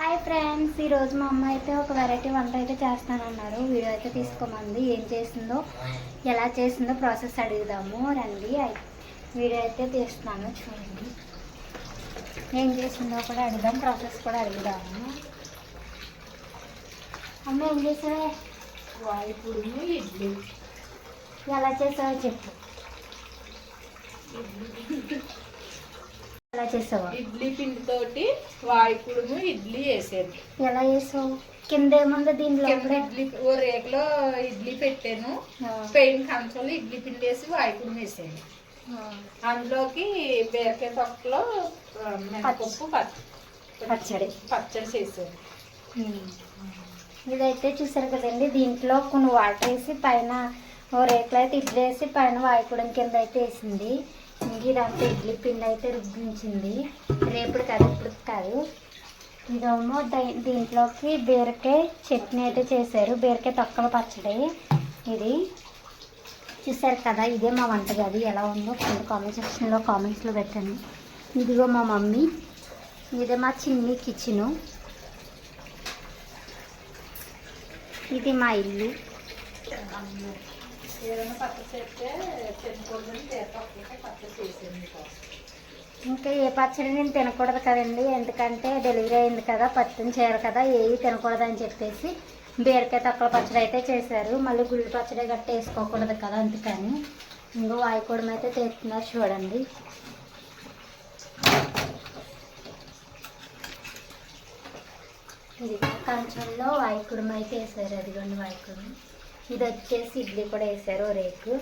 Hi friends ఈరోజు మా అమ్మ అయితే ఒక వెరైటీ వంట అయితే చేస్తానన్నారు. వీడియో అయితే తీసుకోమంది. ఏం చేసిందో ఎలా చేసిందో ప్రాసెస్ అడుగుదాము. రండి వీడియో అయితే తీస్తున్నాను చూడండి. ఏం చేసిందో కూడా అడుగుదాం ప్రాసెస్ కూడా అడుగుదాము. అమ్మ ఏం చేసావే? వాయిపుడుము ఇడ్లీ. ఎలా చేసావో చెప్పు. ఎలా చేసావో ఇడ్లీ పిండితోటి వాయిపుడుము ఇడ్లీ వేసాను ఎలా చేసావు కింద ఏముంది కింద ఇడ్లీ ఓ రేకులో ఇడ్లీ పెట్టాను. పెయిన్ కంచంలో ఇడ్లీ పిండి వేసి వాయిపుడుము వేసాను అందులోకి బీరకాయ తొక్కలో మినపప్పు పచ్చ- పచ్చడి. పచ్చడి చేసాను ఇదైతే చూసారు కదండి దీంట్లో కొన్ని వాటర్ వేసి పైన ఓ రేట్లు అయితే ఇడ్లీ వేసి పైన వాయిపడం కింద అయితే వేసింది. ఇదంతా ఇడ్లీ పిండి అయితే రుబ్బించింది. రేపుడు కాదు ఇప్పుడు కాదు. ఇదేమో దీంట్లోకి బీరకాయ చట్నీ అయితే చేశారు. బీరకాయ తొక్కల పచ్చడి ఇది. చూసారు కదా ఇదే మా వంటగది. ఎలా ఉందో కింద కామెంట్ సెక్షన్లో కామెంట్స్లో పెట్టండి. ఇదిగో మా మమ్మీ. ఇదే మా చిన్ని కిచెను ఇది మా ఇల్లు. ఏదైనా చేస్తే తినకూడదని ఇంకా ఏ పచ్చడి నేను తినకూడదు కదండి ఎందుకంటే డెలివరీ అయింది కదా పచ్చని చేయరు కదా ఏవి తినకూడదు అని చెప్పేసి బీరకాయ తక్కువ పచ్చడి అయితే చేశారు. మళ్ళీ గుళ్ళు పచ్చడి గట్ట వేసుకోకూడదు కదా అందుకని. ఇంకో వాయికూడం అయితే తీస్తున్నారు చూడండి. ఇది కంచంలో వాయికుడం అయితే వేసారు అదిగోండి వాయికుడం ఇది వచ్చేసి ఇడ్లీ కూడా వేసారు ఓ రేకు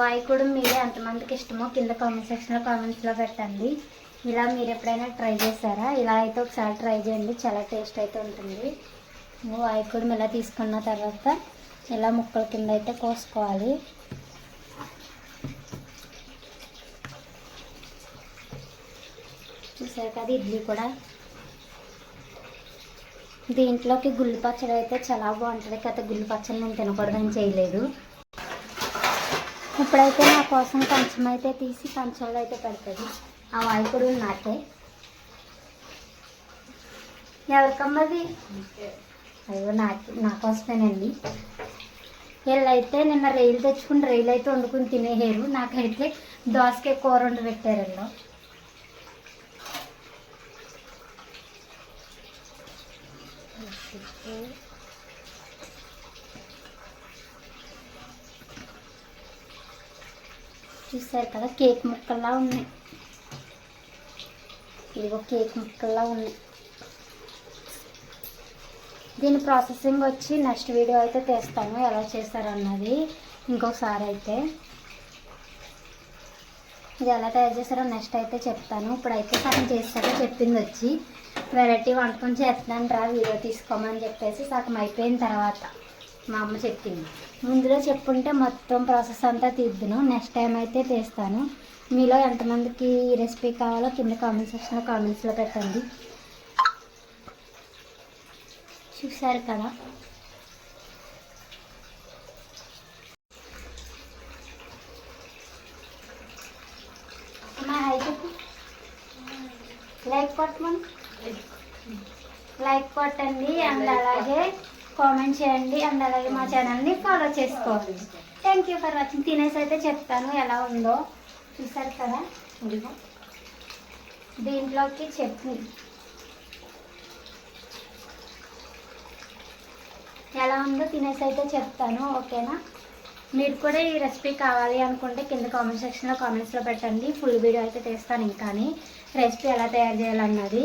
వాయికుడు మీరే ఎంతమందికి ఇష్టమో కింద కామెంట్ సెక్షన్లో కామెంట్స్లో పెట్టండి. ఇలా మీరు ఎప్పుడైనా ట్రై చేశారా? ఇలా అయితే ఒకసారి ట్రై చేయండి. చాలా టేస్ట్ అయితే ఉంటుంది. వాయికుడు ఇలా తీసుకున్న తర్వాత ఇలా ముక్కల కింద అయితే కోసుకోవాలి. చూసారు కదా ఇడ్లీ కూడా? దీంట్లోకి గుళ్ళు పచ్చడి అయితే చాలా బాగుంటుంది. కదా గుళ్ళు పచ్చడి నేను తినకూడదని చేయలేదు. ఇప్పుడైతే నా కోసం కంచం అయితే తీసి కంచంలో అయితే పెడుతుంది. ఆ వాయికుడు నాకే. ఎవరికమ్మది అయ్యో నాకు నా కోసమేనండి వీళ్ళైతే నిన్న రైలు తెచ్చుకుని రైలు అయితే వండుకుని తినేయరు నాకైతే దోసకాయ కూర వండి పెట్టారు చూసారు కదా కేక్ ముక్కల్లా ఉన్నాయి. ఇదిగో కేక్ ముక్కల్లా ఉన్నాయి. దీని ప్రాసెసింగ్ వచ్చి నెక్స్ట్ వీడియో అయితే తీస్తాను ఎలా చేస్తారన్నది ఇంకోసారి అయితే. ఇది ఎలా తయారు చేస్తారో నెక్స్ట్ అయితే చెప్తాను. ఇప్పుడైతే సగం చేస్తారో చెప్పింది వచ్చి వెరైటీ వంటకం చేస్తున్నాను రా వీడియో తీసుకోమని చెప్పేసి సగం అయిపోయిన తర్వాత మా అమ్మ చెప్పింది. ముందులో చెప్పుంటే మొత్తం ప్రాసెస్ అంతా తీద్దును. నెక్స్ట్ టైం అయితే తీస్తాను. మీలో ఎంతమందికి ఈ రెసిపీ కావాలో కింద కామెంట్ సెక్షన్లో కామెంట్స్లో పెట్టండి. చూసారు కదా అమ్మా హాయ్ చెప్పు లైక్ కొట్టమని లైక్ కొట్టండి అండ్ అలాగే కామెంట్ చేయండి అండ్ అలాగే మా ఛానల్ని ఫాలో చేసుకోండి. థ్యాంక్ యూ ఫర్ వాచింగ్ తినేసి అయితే చెప్తాను ఎలా ఉందో. చూసారు కదా? దీంట్లోకి చట్నీ. ఎలా ఉందో తినేసి అయితే చెప్తాను ఓకేనా? మీరు కూడా ఈ రెసిపీ కావాలి అనుకుంటే కింద కామెంట్ సెక్షన్లో కామెంట్స్లో పెట్టండి. ఫుల్ వీడియో అయితే తీస్తాను ఇంకాని రెసిపీ ఎలా తయారు చేయాలన్నది.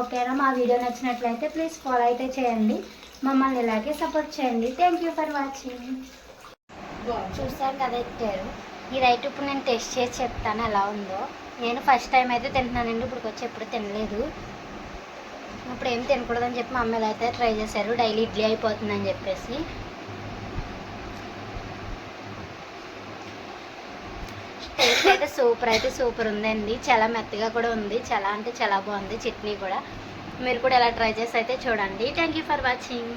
ఓకేనా మా వీడియో నచ్చినట్లయితే ప్లీజ్ ఫాలో అయితే చేయండి. మమ్మల్ని ఇలాగే సపోర్ట్ చేయండి. థ్యాంక్ యూ ఫర్ వాచింగ్ చూసారు కదా ఎట్టారు ఇదైతే ఇప్పుడు నేను టెస్ట్ చేసి చెప్తాను ఎలా ఉందో. నేను ఫస్ట్ టైం అయితే తింటున్నానండి. ఇప్పుడు వచ్చి ఎప్పుడు తినలేదు. ఇప్పుడు ఏం తినకూడదని చెప్పి మా అమ్మాయిలు అయితే ట్రై చేశారు. డైలీ ఇడ్లీ అయిపోతుందని చెప్పేసి. అయితే సూపర్ అయితే సూపర్ ఉందండి. చాలా మెత్తగా కూడా ఉంది. చాలా అంటే చాలా బాగుంది. చట్నీ కూడా. మీరు కూడా ఎలా ట్రై చేసి అయితే చూడండి. Thank you for watching